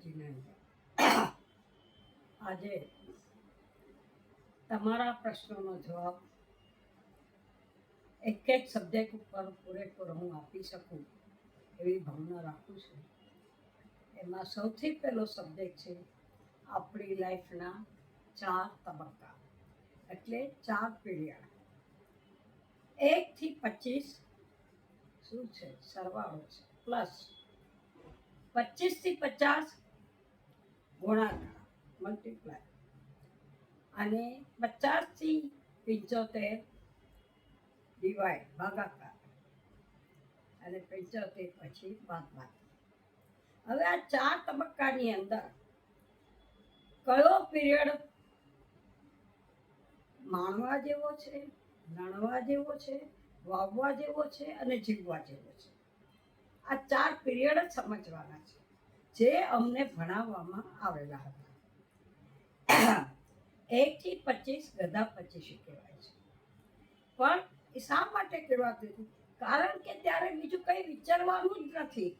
આજે તમારા પ્રશ્નોનો જવાબ એક એક સબ્જેક્ટ ઉપર પૂરેપૂરો હું આપી શકું એવી ભાવના રાખું છું. એમાં સૌથી પહેલો સબ્જેક્ટ છે આપણી લાઈફના ચાર તબક્કા, એટલે ચાર પીરિયડ એકથી પચીસ શું છે? સરવાળો છે. પ્લસ પચીસથી પચાસ ગુણાકાર મલ્ટીપ્લાય અને પચાસથી પંચોતેર ડિવાઈડ ભાગાકાર. અને પંચોતેર પછી બાદબાકી હવે આ ચાર તબક્કાની અંદર કયો પીરિયડ માણવા જેવો છે લણવા જેવો છે, વાવવા જેવો છે અને જીવવા જેવો છે? આ ચાર પીરિયડ જ સમજવાના છે. જે અમને ભણાવવામાં આવેલા હતા. એકથી પચીસ, ગધા પચીસી કહેવાય છે. પણ એ શા માટે કહેવાતું હતું? કારણ કે ત્યારે બીજું કંઈ વિચારવાનું જ નથી.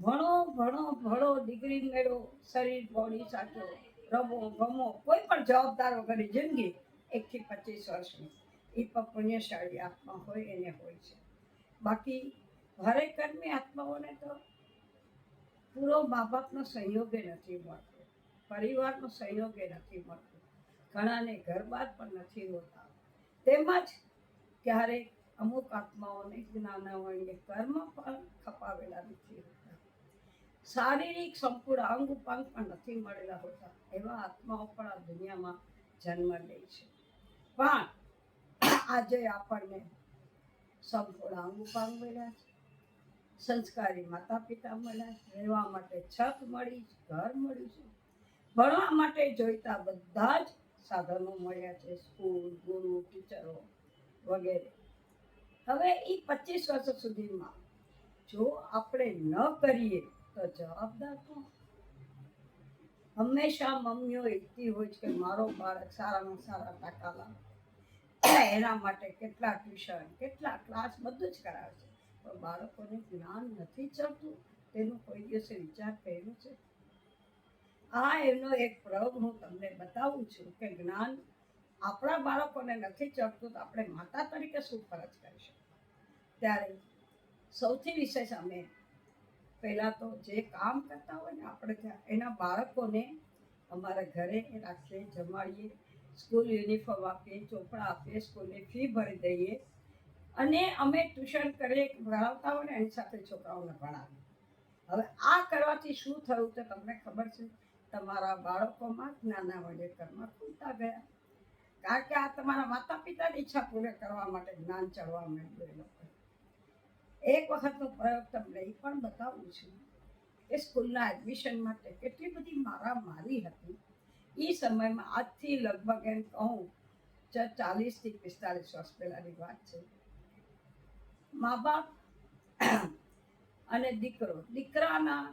ભણો ભણો ભણો, ડિગ્રી મેળવો, શરીર બોડી સાચો, રમો, ગમો, કોઈ પણ જવાબદાર વગરની જિંદગી એકથી પચીસ વર્ષની. એ પણ પુણ્યશાળી આત્મા હોય એને હોય છે. બાકી ભારે કર્મી આત્માઓને તો પૂરો મા બાપનો સંયોગે નથી મળતો. પરિવારનો સંયોગે નથી મળતો. ઘણાને ઘરબાર પણ નથી હોતા. તેમજ ક્યારેક અમુક આત્માઓને જ્ઞાનાવણીય કર્મ પણ ખપાવેલા નથી હોતા. શારીરિક સંપૂર્ણ અંગ ઉપાંગ પણ નથી મળેલા હોતા. એવા આત્માઓ પણ આ દુનિયામાં જન્મ લે છે. પણ આજે આપણને સંપૂર્ણ અંગ ઉપાંગ મળ્યા છે. સંસ્કારી માતા પિતા મળ્યા રહેવા માટે છત મળી, ઘર મળ્યું છે. ભણવા માટે જોઈતા બધા જ સાધનો મળ્યા છે, સ્કૂલ, ગુરુ, ટીચરો વગેરે. હવે એ પચીસ વર્ષ સુધીમાં જો આપણે ન કરીએ તો જવાબદાર કોણ? હંમેશા મમ્મીઓ ઈચ્છતી હોય છે કે મારો બાળક સારામાં સારા ટકા લાવે. એના માટે કેટલા ટ્યુશન, કેટલા ક્લાસ બધું જ કરાવે છે. પણ બાળકોને જ્ઞાન નથી ચડતું તેનો કોઈ દિવસે વિચાર કર્યો છે? આ એનો એક પ્રયોગ હું તમને બતાવું છું કે જ્ઞાન આપણા બાળકોને નથી ચડતું તો આપણે માતા તરીકે શું ફરજ કરીશું ત્યારે સૌથી વિશેષ અમે પહેલાં તો જે કામ કરતા હોય ને આપણે ત્યાં, એના બાળકોને અમારા ઘરે રાખીએ, જમાડીએ, સ્કૂલ યુનિફોર્મ આપીએ, ચોપડા આપીએ, સ્કૂલની ફી ભરી દઈએ. અને અમે ટ્યુશન કરીએ ભણાવતા હોય ને એની સાથે છોકરાઓને ભણાવીએ. હવે આ કરવાથી શું થયું તો તમને ખબર છે, તમારા બાળકોમાં જ્ઞાના વડે કર્મ ખુલતા ગયા. કારણ કે આ તમારા માતા પિતાની ઈચ્છા પૂરી કરવા માટે જ્ઞાન ચડવા માંડ્યું એ લોકો. એક વખતનો પ્રયોગ તમને એ પણ બતાવું છું કે સ્કૂલના એડમિશન માટે કેટલી બધી મારા મારી હતી. એ સમયમાં આજથી લગભગ એમ કહું, ચાલીસથી પિસ્તાલીસ વર્ષ પહેલાંની વાત છે. મા બાપ અને દીકરો. દીકરાના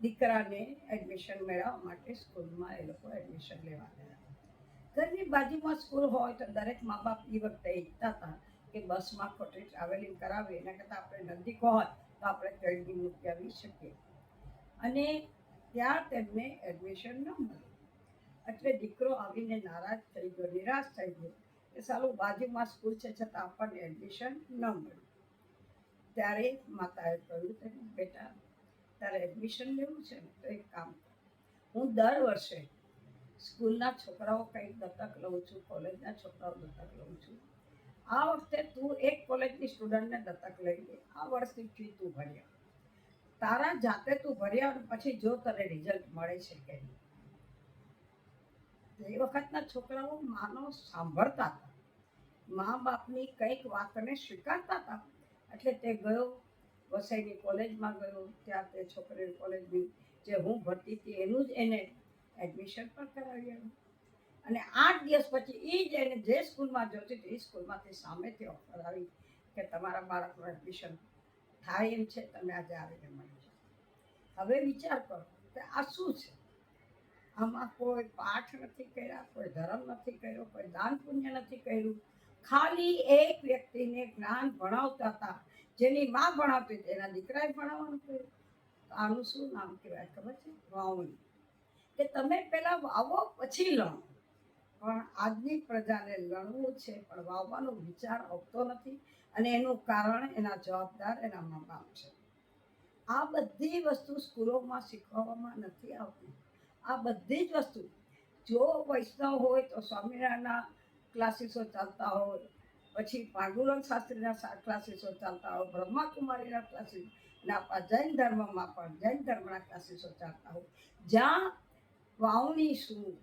દીકરાને એડમિશન મેળવવા માટે સ્કૂલમાં એ લોકો એડમિશન લેવા ગયા. ઘરની બાજુમાં સ્કૂલ હોય તો દરેક મા બાપ એ વખતે ઈચ્છતા હતા કે બસમાં ખોટી ટ્રાવેલિંગ કરાવી. એના કરતાં આપણે નજીક હોય તો આપણે ટ્રેનની મૂકી આવી શકીએ. અને ત્યાં તેમને એડમિશન ન મળ્યું. એટલે દીકરો આવીને નારાજ થઈ ગયો, નિરાશ થઈ ગયો કે સાલું બાજુમાં સ્કૂલ છે, છતાં આપણને એડમિશન ન મળ્યું. ત્યારે માતાએ કહ્યું તેને બેટા, તારે એડમિશન લેવું છે ને, તો એક કામ હું દર વર્ષે સ્કૂલના છોકરાઓ કંઈક દત્તક લઉં છું, કોલેજના છોકરાઓ દત્તક લઉં છું. આ વખતે તું એક કોલેજની સ્ટુડન્ટને દત્તક લઈ લે. આ વર્ષની ફી તું ભર્યા તારા જાતે તું ભર્યા અને પછી જો તને રિઝલ્ટ મળે છે કે નહીં. એ વખતના છોકરાઓ માનો સાંભળતા હતા. મા બાપની કંઈક વાતને સ્વીકારતા હતા. એટલે તે ગયો, વસાઈની કોલેજમાં ગયો, ત્યાં તે છોકરીની કોલેજની જે હું ભરતી હતી એનું જ એને એડમિશન પણ કરાવી અને આઠ દિવસ પછી એ જ એને જે સ્કૂલમાં જોતી હતી એ સ્કૂલમાંથી સામેથી ઓફર આવી કે તમારા બાળકનું એડમિશન થાય એમ છે, તમે આજે આવીને મળી હવે વિચાર કરો કે આ શું છે? આમાં કોઈ પાઠ નથી કર્યા, કોઈ ધર્મ નથી કર્યો, કોઈ દાન પુણ્ય નથી કર્યું. ખાલી એક વ્યક્તિને જ્ઞાન ભણાવતા હતા. જેની માં ભણાવતી તેના દીકરાએ ભણાવવાનું કહ્યું આનું શું નામ કહેવાય ખબર છે? વાવણી. કે તમે પહેલાં વાવો, પછી લણો. પણ આજની પ્રજાને લણવું છે, પણ વાવવાનો વિચાર આવતો નથી અને એનું કારણ એના જવાબદાર એના મા બાપ છે. આ બધી વસ્તુ સ્કૂલોમાં શીખવવામાં નથી આવતી. આ બધી જ વસ્તુ. જો વૈષ્ણવ હોય તો સ્વામિનારાયણના ક્લાસીસો ચાલતા હોય, પછી પાંડુરંગ શાસ્ત્રીના ક્લાસીસો ચાલતા હોય, બ્રહ્માકુમારીના ક્લાસીસ ના જૈન ધર્મમાં પણ, જૈન ધર્મના ક્લાસીસો ચાલતા હોય. જ્યાં વાવણી શું,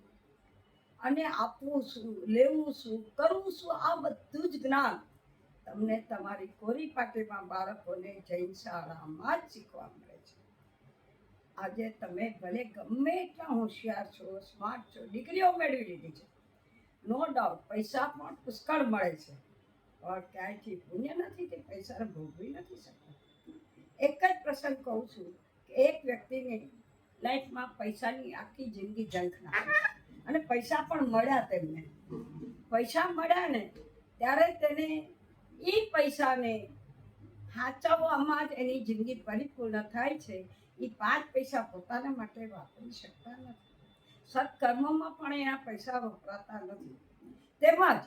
અને આપવું શું, લેવું શું, કરવું શું, આ બધું જ જ્ઞાન તમને તમારી કોરી પાટીમાં બાળકોને જૈન શાળામાં જ શીખવા મળે છે. આજે તમે ભલે ગમે એટલા હોશિયાર છો સ્માર્ટ છો, ડિગ્રીઓ મેળવી લીધી છે નો ડાઉટ પૈસા પણ પુષ્કળ મળે છે. પણ ક્યાંયથી પુણ્ય નથી કે પૈસા ભોગવી નથી શકતા? એક જ પ્રસંગ કહું છું કે એક વ્યક્તિને લાઈફમાં પૈસાની આખી જિંદગી જંખ નાખી અને પૈસા પણ મળ્યા તેમને. પૈસા મળ્યા ને ત્યારે તેને એ પૈસાને સાચવવામાં જ એની જિંદગી પરિપૂર્ણ થાય છે. એ પાંચ પૈસા પોતાના માટે વાપરી શકતા નથી. સત્કર્મમાં પણ એના પૈસા વપરાતા નથી. તેમજ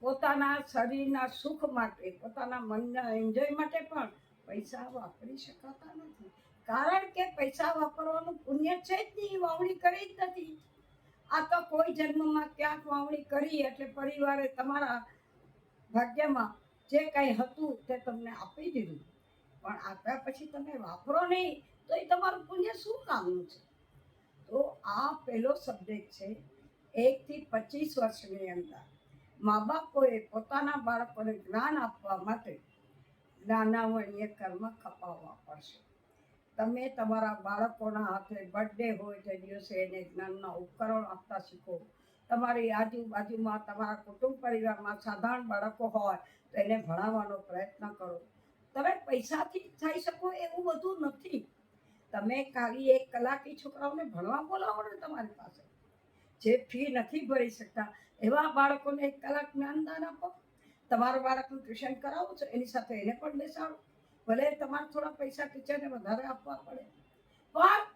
પોતાના શરીરના સુખ માટે, પોતાના મનના એન્જોય માટે પણ પૈસા વાપરી શકાતા નથી. કારણ કે પૈસા વાપરવાનું પુણ્ય છે જ નહીં, વાવણી કરી જ નથી. આ તો કોઈ જન્મમાં ક્યાંક વાવણી કરી એટલે પરિવારે તમારા ભાગ્યમાં જે કંઈ હતું તે તમને આપી દીધું. પણ આપ્યા પછી તમે વાપરો નહીં, તો એ તમારું પુણ્ય શું કામનું છે? તો આ પહેલો સબ્જેક્ટ છે એકથી પચીસ વર્ષની અંદર. મા બાપોએ પોતાના બાળકોને જ્ઞાન આપવા માટે જ્ઞાનાવણીય કર્મ ખપાવવા પડશે. તમે તમારા બાળકોના હાથે બર્થડે હોય તે દિવસે એને જ્ઞાનના ઉપકરણ આપતા શીખો. તમારી આજુબાજુમાં તમારા કુટુંબ પરિવારમાં સાધારણ બાળકો હોય તો એને ભણાવવાનો પ્રયત્ન કરો. તમે પૈસાથી થઈ શકો એવું બધું નથી. તમે ખાલી એક કલાકી છોકરાઓને ભણવા બોલાવો ને તમારી પાસે. જે ફી નથી ભરી શકતા, એવા બાળકોને એક કલાક જ્ઞાનદાન આપો. તમારું બાળકનું ટ્યુશન કરાવો છો, એની સાથે એને પણ બેસાડો. ભલે તમારે થોડા પૈસા ટીચરને વધારે આપવા પડે. પણ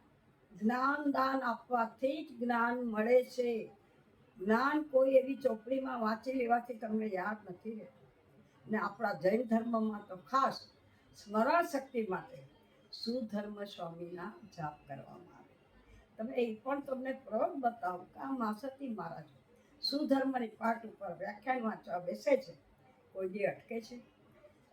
જ્ઞાનદાન આપવાથી જ જ્ઞાન મળે છે. જ્ઞાન કોઈ એવી ચોપડીમાં વાંચી લેવાથી તમને યાદ નથી રહેતું. ને આપણા જૈન ધર્મમાં તો ખાસ સ્મરણ શક્તિ માટે સુધર્મ સ્વામીના જાપ કરવામાં આવે. તમે એ પણ તમને પ્રયોગ બતાવો કે આ માસતી મહારાજ સુધર્મની પાઠ ઉપર વ્યાખ્યાન વાંચવા બેસે છે. કોઈ દી અટકે છે.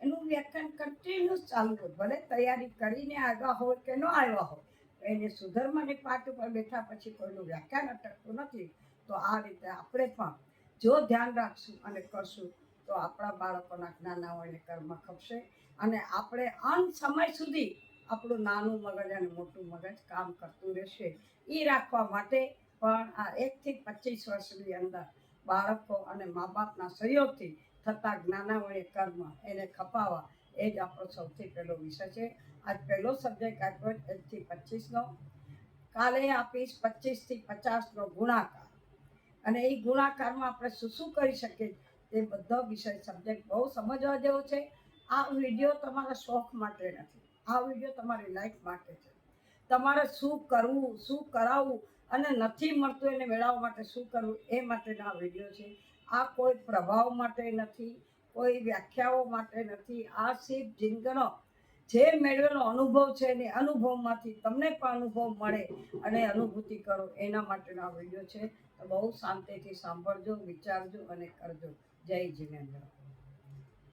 એનું વ્યાખ્યાન કન્ટિન્યુઅસ ચાલુ હોય. ભલે તૈયારી કરીને આવ્યા હોય કે ન આવ્યા હોય એને સુધર્મની પાઠ ઉપર બેઠા પછી કોઈનું વ્યાખ્યાન અટકતું નથી. તો આ રીતે આપણે પણ જો ધ્યાન રાખશું અને કરશું, તો આપણા બાળકોના જ્ઞાનાઓને કર્મ ખપશે. અને આપણે અંત સમય સુધી આપણું નાનું મગજ અને મોટું મગજ કામ કરતું રહેશે. એ રાખવા માટે પણ આ એકથી પચીસ વર્ષની અંદર બાળકો અને મા બાપના સહયોગથી થતા જ્ઞાનાવળી કર્મ એને ખપાવવા એ જ આપણો સૌથી પહેલો વિષય છે. આજ પહેલો સબ્જેક્ટ આપ્યો એકથી પચીસનો કાલે આપીશ પચીસથી પચાસનો ગુણાકાર. અને એ ગુણાકારમાં આપણે શું શું કરી શકીએ તે બધો વિષય સબ્જેક્ટ બહુ સમજવા જેવો છે. આ વીડિયો તમારા શોખ માટે નથી. આ વીડિયો તમારી લાઈફ માટે છે. તમારે શું કરવું, શું કરાવવું અને નથી મળતું એને મેળવવા માટે શું કરવું એ માટેનો આ વીડિયો છે. આ કોઈ પ્રભાવ માટે નથી, કોઈ વ્યાખ્યાઓ માટે નથી. આ સિર્ફ જિંદગનો જે મેળવેલો અનુભવ છે એને અનુભવમાંથી તમને પણ અનુભવ મળે અને અનુભૂતિ કરો એના માટેનો આ વીડિયો છે. તો બહુ શાંતિથી સાંભળજો, વિચારજો અને કરજો. જય જીનેન્દ્ર.